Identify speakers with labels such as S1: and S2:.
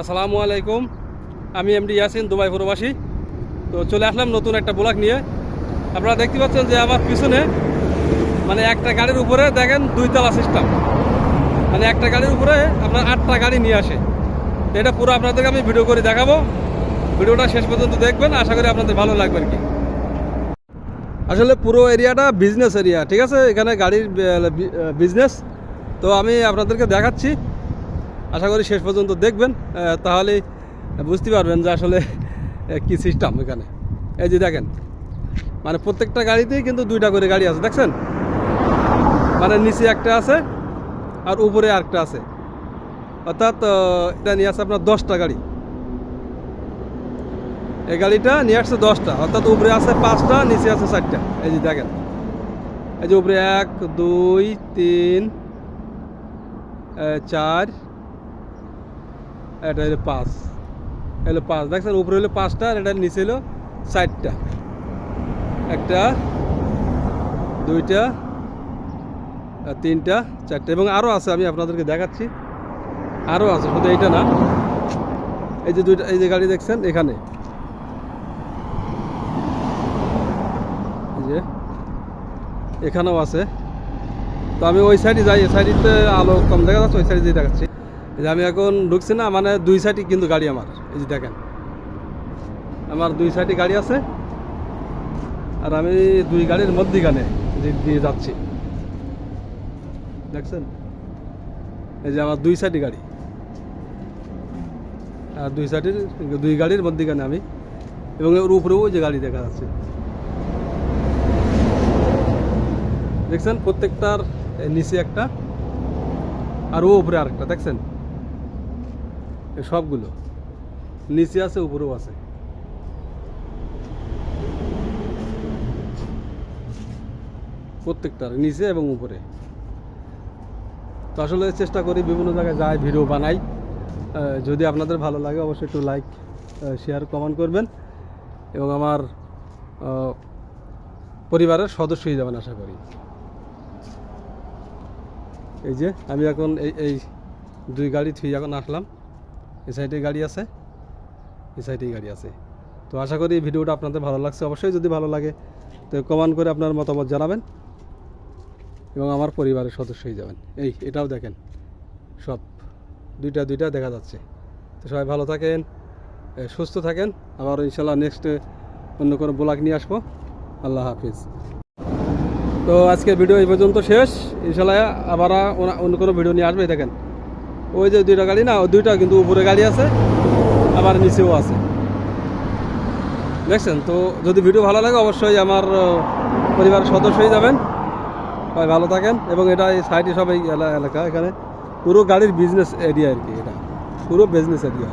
S1: আসসালামু আলাইকুম। আমি এমডি ইয়াসিন, দুবাই প্রবাসী। তো চলে আসলাম নতুন একটা ব্লগ নিয়ে। আপনারা দেখতে পাচ্ছেন যে আমার পিছনে মানে একটা গাড়ির উপরে দেখেন দুই দুইতলা সিস্টেম মানে একটা গাড়ির উপরে আপনার আটটা গাড়ি নিয়ে আসে। তো এটা পুরো আপনাদেরকে আমি ভিডিও করে দেখাবো। ভিডিওটা শেষ পর্যন্ত দেখবেন, আশা করি আপনাদের ভালো লাগবে আর কি। আসলে পুরো এরিয়াটা বিজনেস এরিয়া ঠিক আছে? এখানে গাড়ির বিজনেস তো আমি আপনাদেরকে দেখাচ্ছি। আশা করি শেষ পর্যন্ত দেখবেন তাহলে বুঝতে পারবেন যে আসলে কি সিস্টেম এখানে। এই যে দেখেন মানে প্রত্যেকটা গাড়িতেই কিন্তু দুইটা করে গাড়ি আছে, দেখছেন? মানে নিচে একটা আছে আর উপরে আরেকটা আছে। অর্থাৎ এটা নিয়ে আসছে আপনার দশটা গাড়ি। এই গাড়িটা নিয়ে আসছে দশটা, অর্থাৎ উপরে আছে পাঁচটা, নিচে আছে চারটা। এই যে দেখেন, এই যে উপরে এক, দুই, তিন চার এটা হলো পাঁচ। হলো পাঁচ। দেখছেন উপরে হলো পাঁচটা আর এটা নিচে হলো চারটা একটা, দুইটা তিনটা, চারটা এবং আরও আছে, আমি আপনাদেরকে দেখাচ্ছি। আরও আছে, শুধু এইটা না। এই যে দুইটা, এই যে গাড়ি দেখছেন, এখানে। যে, এখানেও আছে। তো আমি ওই সাইডে যাই, এই সাইডে আলো কম দেখা যাচ্ছে, ওই সাইডে দিয়ে দেখাচ্ছি। যে আমি এখন ঢুকছি না মানে দুই সাইডে কিন্তু গাড়ি আমার, এই যে দেখেন। আমার দুই সাইডে গাড়ি আছে, আর আমি দুই গাড়ির মধ্যিখানে দিয়ে যাচ্ছি। দেখছেন? এই যে আমার দুই সাইডে গাড়ি। আর দুই সাইডের দুই গাড়ির মধ্যিখানে আমি, এবং ওর উপরেও যে গাড়ি দেখা যাচ্ছে। দেখছেন? প্রত্যেকটার নিচে একটা, আর ও উপরে আরেকটা, দেখছেন? সবগুলো। নিচে আছে, উপরেও আছে। প্রত্যেকটার, নিচে এবং উপরে। তো আসলে চেষ্টা করি বিভিন্ন জায়গায় যাই, ভিডিও বানাই। যদি আপনাদের ভালো লাগে, অবশ্যই একটু লাইক শেয়ার কমেন্ট করবেন। এবং আমার পরিবারের সদস্য হয়ে যাবেন আশা করি। এই যে, আমি এখন এই এই দুই গাড়ি থুই এখন আসলাম। এই সাইডে গাড়ি আছে। এই সাইডেই গাড়ি আছে। তো আশা করি ভিডিওটা আপনাদের ভালো লাগছে। অবশ্যই যদি ভালো লাগে, তো কমেন্ট করে আপনার মতামত জানাবেন এবং আমার পরিবারের সদস্য হয়ে যাবেন। এই, এটাও দেখেন। সব দুইটা দুইটা দেখা যাচ্ছে। তো সবাই ভালো থাকেন সুস্থ থাকেন। আবার ইনশাল্লাহ নেক্সট অন্য কোনো ব্লগ নিয়ে আসব। আল্লাহ হাফিজ। তো আজকের ভিডিও এই পর্যন্ত শেষ। ইনশাল্লাহ আবার অন্য কোনো ভিডিও নিয়ে আসবে দেখেন। ওই যে দুইটা গাড়ি না দুইটা কিন্তু উপরে গাড়ি আছে, আবার নিচেও আছে। দেখছেন? তো যদি ভিডিও ভালো লাগে, অবশ্যই আমার পরিবার পরিবারের সদস্য হয়ে যাবেন। সবাই ভালো থাকেন, এবং এটা এই সাইডে সবাই এলাকা, এখানে পুরো গাড়ির বিজনেস এরিয়া আর কি এটা। পুরো বিজনেস এরিয়া